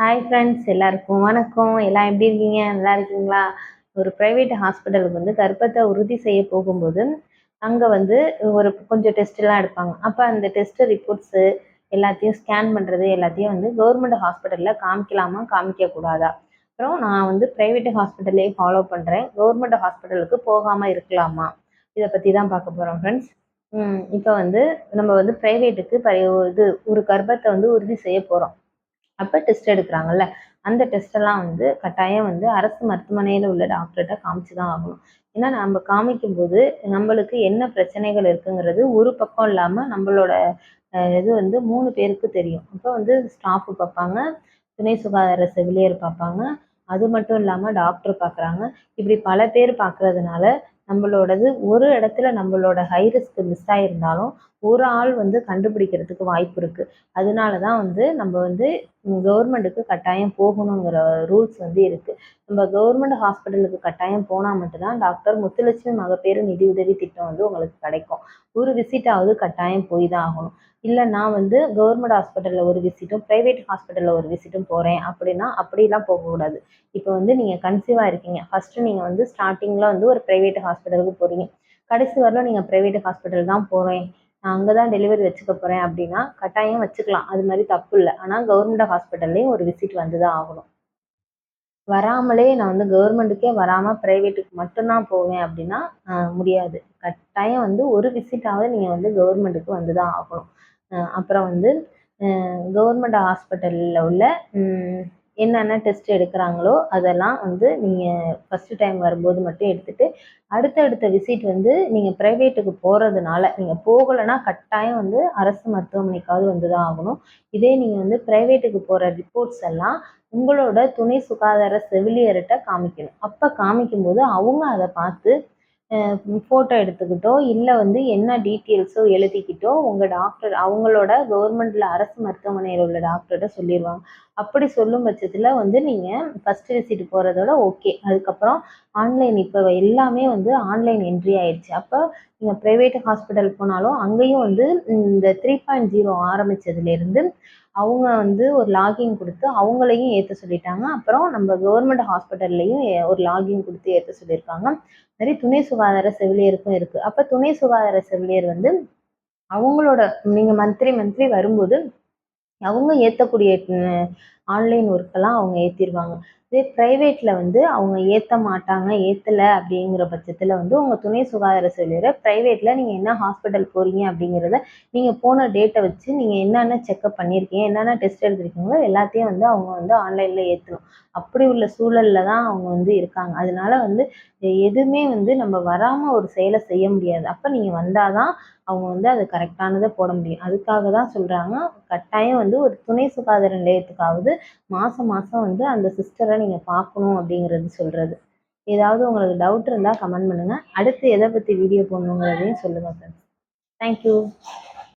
Hi friends எல்லாருக்கும் வணக்கம். எல்லாம் எப்படி இருக்கீங்க? நல்லா இருக்கீங்களா? ஒரு ப்ரைவேட் ஹாஸ்பிட்டலுக்கு வந்து கர்ப்பத்தை உறுதி செய்ய போகும்போது அங்கே வந்து ஒரு கொஞ்சம் டெஸ்ட்லாம் எடுப்பாங்க. அப்போ அந்த டெஸ்ட் ரிப்போர்ட்ஸு எல்லாத்தையும் ஸ்கேன் பண்ணுறது எல்லாத்தையும் வந்து கவர்மெண்ட் ஹாஸ்பிட்டலில் காமிக்கலாமா? காமிக்கக்கூடாதா அப்புறம் நான் வந்து ப்ரைவேட் ஹாஸ்பிட்டல்லே ஃபாலோ பண்ணுறேன் கவர்மெண்ட் ஹாஸ்பிட்டலுக்கு போகாமல் இருக்கலாமா? இதை பற்றி தான் பார்க்க போகிறோம் ஃப்ரெண்ட்ஸ் இப்போ வந்து நம்ம வந்து ப்ரைவேட்டுக்கு இது ஒரு கர்ப்பத்தை வந்து உறுதி செய்ய போகிறோம் அப்போ டெஸ்ட் எடுக்கிறாங்கல்ல? அந்த டெஸ்ட்டெல்லாம் வந்து கட்டாயம் வந்து அரசு மருத்துவமனையில் உள்ள டாக்டர்கிட்ட காமிச்சு தான் ஆகணும். ஏன்னா நம்ம காமிக்கும் போது நம்மளுக்கு என்ன பிரச்சனைகள் இருக்குங்கிறது ஒரு பக்கம் இல்லாமல் நம்மளோட இது வந்து மூணு பேருக்கு தெரியும். அப்போ வந்து ஸ்டாஃபு பார்ப்பாங்க துணை சுகாதார செவிலியர் பார்ப்பாங்க. அது மட்டும் இல்லாமல் டாக்டர் பார்க்குறாங்க. இப்படி பல பேர் பார்க்குறதுனால நம்மளோடது ஒரு இடத்துல நம்மளோட ஹை ரிஸ்க் மிஸ் ஆகிருந்தாலும் ஒரு ஆள் வந்து கண்டுபிடிக்கிறதுக்கு வாய்ப்பு இருக்குது அதனால தான் வந்து நம்ம வந்து கவர்மெண்ட்டுக்கு கட்டாயம் போகணுங்கிற ரூல்ஸ் வந்து இருக்குது நம்ம கவர்மெண்ட் ஹாஸ்பிட்டலுக்கு கட்டாயம் போனால் மட்டும்தான் டாக்டர் முத்துலட்சுமி மகப்பேறு நிதி உதவி திட்டம் வந்து உங்களுக்கு கிடைக்கும். ஒரு விசிட்டாவது கட்டாயம் போய் தான் ஆகணும். இல்லை நான் வந்து கவர்மெண்ட் ஹாஸ்பிட்டலில் ஒரு விசிட்டும் ப்ரைவேட் ஹாஸ்பிட்டலில் ஒரு விசிட்டும் போகிறேன் அப்படின்னா அப்படிலாம் போகக்கூடாது. இப்போ வந்து நீங்கள் கன்சீவாக இருக்கீங்க. ஃபஸ்ட்டு நீங்கள் வந்து ஸ்டார்டிங்கில் வந்து ஒரு ப்ரைவேட் ஹாஸ்பிட்டலுக்கு போகிறீங்க கடைசி வரலும் நீங்கள் ப்ரைவேட் ஹாஸ்பிட்டல் தான் போகிறேன் நான் அங்கே தான் டெலிவரி வச்சுக்க போகிறேன் அப்படின்னா கட்டாயம் வச்சுக்கலாம். அது மாதிரி தப்பு இல்லை. ஆனால் கவர்மெண்ட் ஹாஸ்பிட்டல்லையும் ஒரு விசிட் வந்து தான் ஆகணும். வராமலே நான் வந்து கவர்மெண்ட்டுக்கே வராமல் ப்ரைவேட்டுக்கு மட்டும்தான் போவேன் அப்படின்னா முடியாது. கட்டாயம் வந்து ஒரு விசிட்டாவது நீங்கள் வந்து கவர்மெண்ட்டுக்கு வந்து தான் ஆகணும் அப்புறம் வந்து கவர்மெண்ட் ஹாஸ்பிட்டலில் உள்ள என்னென்ன டெஸ்ட் எடுக்கிறாங்களோ அதெல்லாம் வந்து நீங்கள் ஃபஸ்ட்டு டைம் வரும்போது மட்டும் எடுத்துகிட்டு அடுத்தடுத்த விசிட் வந்து நீங்கள் ப்ரைவேட்டுக்கு போகிறதுனால நீங்கள் போகலைன்னா கட்டாயம் வந்து அரசு மருத்துவமனைக்காவது வந்து தான் ஆகணும். இதே நீங்கள் வந்து ப்ரைவேட்டுக்கு போகிற ரிப்போர்ட்ஸ் எல்லாம் உங்களோட துணை சுகாதார செவிலியர்கிட்ட காமிக்கணும். அப்போ காமிக்கும்போது அவங்க அதை பார்த்து ஃபோட்டோ எடுத்துக்கிட்டோ இல்லை வந்து என்ன டீட்டெயில்ஸோ எழுதிக்கிட்டோ உங்கள் டாக்டர் அவங்களோட கவர்மெண்ட்டில் அரசு மருத்துவமனையில் உள்ள டாக்டர்கிட்ட சொல்லிடுவாங்க அப்படி சொல்லும் பட்சத்தில் வந்து நீங்கள் ஃபஸ்ட்டு விசிட் போகிறதோட ஓகே அதுக்கப்புறம் ஆன்லைன் இப்போ எல்லாமே வந்து ஆன்லைன் என்ட்ரி ஆயிடுச்சு. அப்போ நீங்கள் ப்ரைவேட் ஹாஸ்பிட்டல் போனாலும் அங்கேயும் வந்து இந்த த்ரீ பாயிண்ட் ஜீரோ ஆரம்பித்ததுலேருந்து அவங்க வந்து ஒரு லாகின் கொடுத்து அவங்களையும் ஏற்ற சொல்லிட்டாங்க. அப்புறம் நம்ம கவர்மெண்ட் ஹாஸ்பிட்டல்லையும் ஒரு லாகின் கொடுத்து ஏற்ற சொல்லியிருக்காங்க. மாதிரி துணை சுகாதார செவிலியருக்கும் இருக்குது அப்போ துணை சுகாதார செவிலியர் வந்து அவங்களோட நீங்கள் மந்த்லி மந்த்லி வரும்போது அவங்க ஏற்றக்கூடிய ஆன்லைன் ஒர்க்கெல்லாம் அவங்க ஏற்றிடுவாங்க இதே ப்ரைவேட்டில் வந்து அவங்க ஏற்ற மாட்டாங்க ஏற்றலை அப்படிங்கிற பட்சத்தில் வந்து உங்கள் துணை சுகாதார செவிலியரை ப்ரைவேட்டில் நீங்கள் என்ன ஹாஸ்பிட்டல் போகிறீங்க அப்படிங்கிறத நீங்கள் போன டேட்டை வச்சு நீங்கள் என்னென்ன செக்கப் பண்ணியிருக்கீங்க என்னென்ன டெஸ்ட் எடுத்திருக்கீங்களோ எல்லாத்தையும் வந்து அவங்க வந்து ஆன்லைனில் ஏற்றணும் அப்படி உள்ள சூழலில் தான் அவங்க வந்து இருக்காங்க. அதனால வந்து எதுவுமே வந்து நம்ம வராமல் ஒரு செயலை செய்ய முடியாது. அப்போ நீங்கள் வந்தால் தான் அவங்க வந்து அது கரெக்டானதை போட முடியும். அதுக்காக தான் சொல்கிறாங்க கட்டாயம் வந்து ஒரு துணை சுகாதார நிலையத்துக்காவது மாதம் மாதம் வந்து அந்த சிஸ்டரை நீங்கள் பார்க்கணும் அப்படிங்கிறது சொல்கிறது ஏதாவது உங்களுக்கு டவுட் இருந்தால் கமெண்ட் பண்ணுங்கள் அடுத்து எதை பற்றி வீடியோ போடணுங்கிறதையும் சொல்லுங்கள் ஃப்ரெண்ட்ஸ் தேங்க்யூ